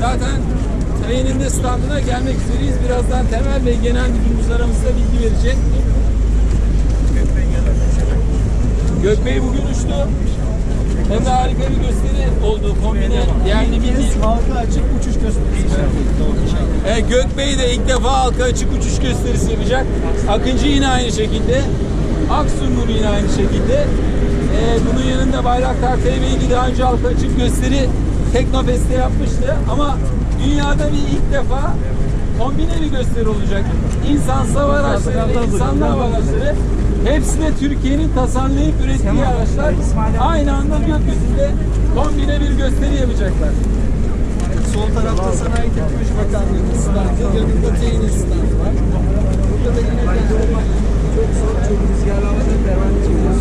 Zaten trenin de standına gelmek üzereyiz. Birazdan Temel Bey genel müdürümüz aramızda bilgi verecek. Gökbey bugün uçtu. Hem de harika bir gösteri oldu. Kombine yerli milli. halka açık uçuş gösterisi. E, Gökbey de ilk defa halka açık uçuş gösterisi yapacak. Akıncı yine aynı şekilde. Aksungur yine aynı şekilde. E, bunun yanında Bayraktar TV daha önce halka açık gösteri Teknofest'te yapmıştı. Ama dünyada bir ilk defa kombine bir gösteri olacak. İnsan hava araçları, insanlı hava araçları hepsi de Türkiye'nin tasarlayıp ürettiği araçlar aynı anda gökyüzünde kombine bir gösteri yapacaklar. Sol tarafta Sanayi Teknoloji Bakanlığı'nın standı, yanında TEİ'nin standı var. Burada da yine bir çok zor, çok rüzgarlı havada devam ediyoruz.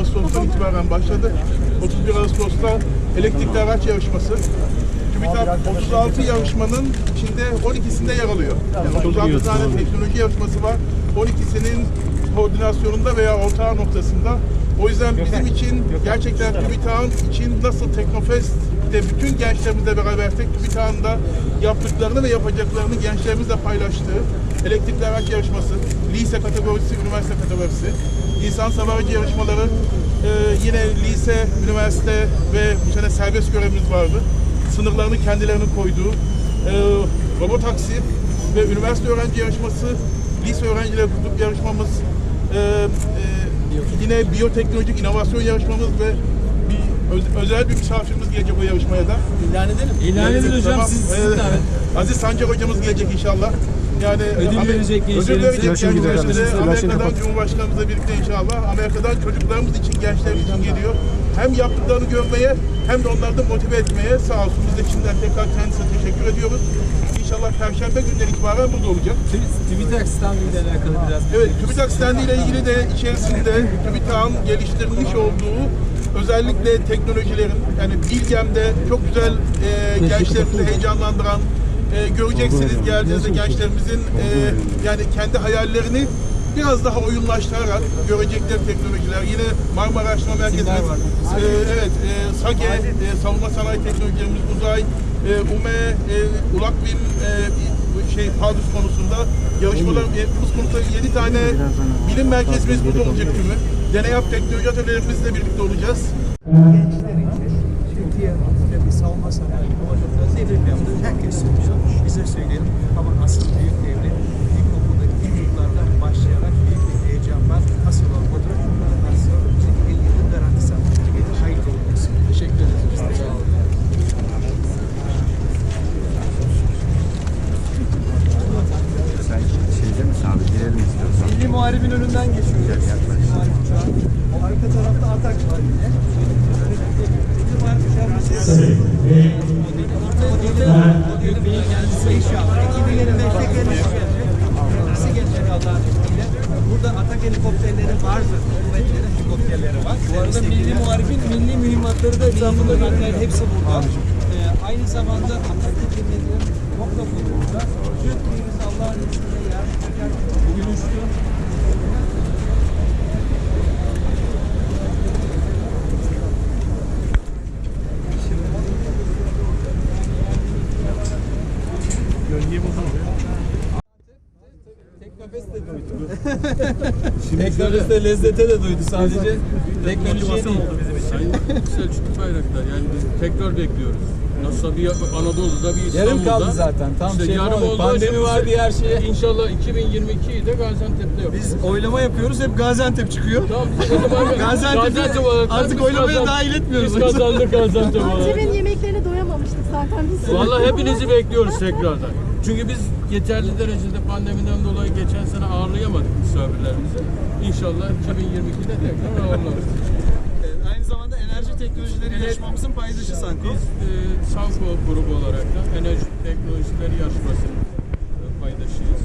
Ağustos hatta İtibaren başladı. 31 Ağustos'ta elektrikli araç yarışması. TÜBİTAK 36 yarışmanın içinde 12'sinde yer alıyor. Yani 36 tane teknoloji yarışması var. 12'sinin koordinasyonunda veya ortağı noktasında. O yüzden bizim için gerçekten TÜBİTAK'ın için nasıl Teknofest de bütün gençlerimizle beraber tek TÜBİTAK'ın da yaptıklarını ve yapacaklarını gençlerimizle paylaştığı elektrikli araç yarışması, lise kategorisi, üniversite kategorisi, İnsan savarıcı yarışmaları, e, yine lise, üniversite ve bu sene serbest görevimiz vardı. Sınırlarını kendilerinin koyduğu, e, robot taksi ve üniversite öğrenci yarışması, lise öğrencileri grup yarışmamız, e, e, yine biyoteknolojik inovasyon yarışmamız ve bir öz- özel bir misafirimiz gelecek o yarışmaya da. İlan edelim. İlan edin hocam Tamam. siz, siz davet. Aziz Sancar hocamız gelecek inşallah. Yani Ödül verecek gençlerimize. Ulaşım kardeşim. Amerika'dan Cumhurbaşkanımızla birlikte inşallah. Amerika'dan çocuklarımız için, gençlerimiz için geliyor. Hem yaptıklarını görmeye hem de onları da motive etmeye sağ olsun. Biz de şimdiden tekrar kendisine teşekkür ediyoruz. İnşallah Perşembe günden itibaren burada olacak. TÜBİTAK standıyla alakalı biraz. Evet, TÜBİTAK standı ile ilgili de içerisinde TÜBİTAK'ın geliştirmiş olduğu özellikle teknolojilerin yani Bilgem'de çok güzel e, gençlerimizi heyecanlandıran e, göreceksiniz geldiğinizde gençlerimizin e, yani kendi hayallerini biraz daha oyunlaştırarak görecekler teknolojiler. Yine Marmara Araştırma Merkezimiz, e, evet, e, SAGE, e, savunma sanayi teknolojilerimiz, uzay, e, UME, e, ULAKBİM, e, şey PADUS konusunda yarışmalar, e, buz konusunda 7 tane bilim merkezimiz burada olacak tümü. Deney yap teknoloji atölyelerimizle birlikte olacağız. Gençler için Türkiye işte bir savunma sanayi havacılıkta uçağı. O arka tarafta Atak var yine. Milli Muharip uçağımız Gökbey'in kendisi inşallah. 2025'te gelişi gelecek. Kendisi gelecek Allah'ın izniyle. Burada Atak helikopterleri vardı. Kuvvetleri helikopterleri var. Bu arada Milli Muharip'in milli mühimmatları da etrafında ürünler hepsi burada. Aynı zamanda Atak helikopterlerin çok da burada. Gökbey'imiz Allah'ın izniyle yarın bugün uçtu. Teknofest de duydu. Teknofest de lezzete de duydu sadece. Teknolojiye değil. Sayın Selçuk Bayraktar yani biz tekrar bekliyoruz. Nasılsa bir Anadolu'da bir İstanbul'da. Yarım kaldı zaten. Tam İşte şey yarım oldu. oldu. Pandemi var diye her şeye. İnşallah 2022'yi de Gaziantep'te yapacağız. Biz oylama yapıyoruz hep Gaziantep çıkıyor. Tamam, o zaman Gaziantep'i olarak artık biz oylamaya kazan- dahil etmiyoruz. Biz kazandık Gaziantep olarak. Antep'in yemeklerine doyamamıştık zaten biz. Vallahi hepinizi bekliyoruz tekrardan. Çünkü biz yeterli derecede pandemiden dolayı geçen sene ağırlayamadık misafirlerimizi. İnşallah 2022'de tekrar ağırlarız. Aynı zamanda enerji teknolojileri yarışmamızın paydaşı Sanko. Biz e, Sanko grubu olarak da enerji teknolojileri yarışmasının e, paydaşıyız.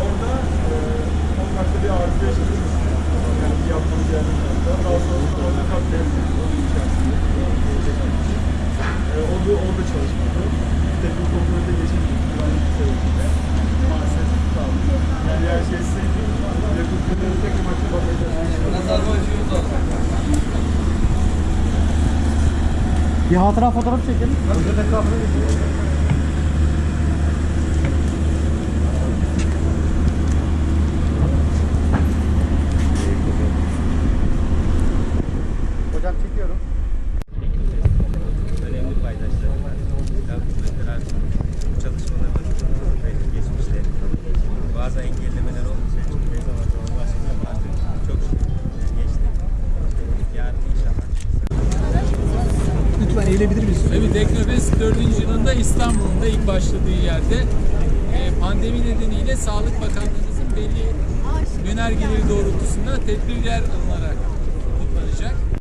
Orada e, 10 dakika bir arıza yaşadınız. Yani bir yapmanız yerden Daha sonrasında orada katliam onun içerisinde. E, o da orada çalışmadı. Teknik kontrolde geçemedik. Güvenlik sebebiyle. Maalesef kaldı. Yani diğer şey sevdi. Yakın günleri tek maçta bakacağız. Bir hatıra fotoğraf çekelim. Hocam Lütfen eğilebilir miyiz? Tabii Teknofest 4. yılında İstanbul'da ilk başladığı yerde e, pandemi nedeniyle Sağlık Bakanlığımızın belli yönergeleri doğrultusunda tedbirler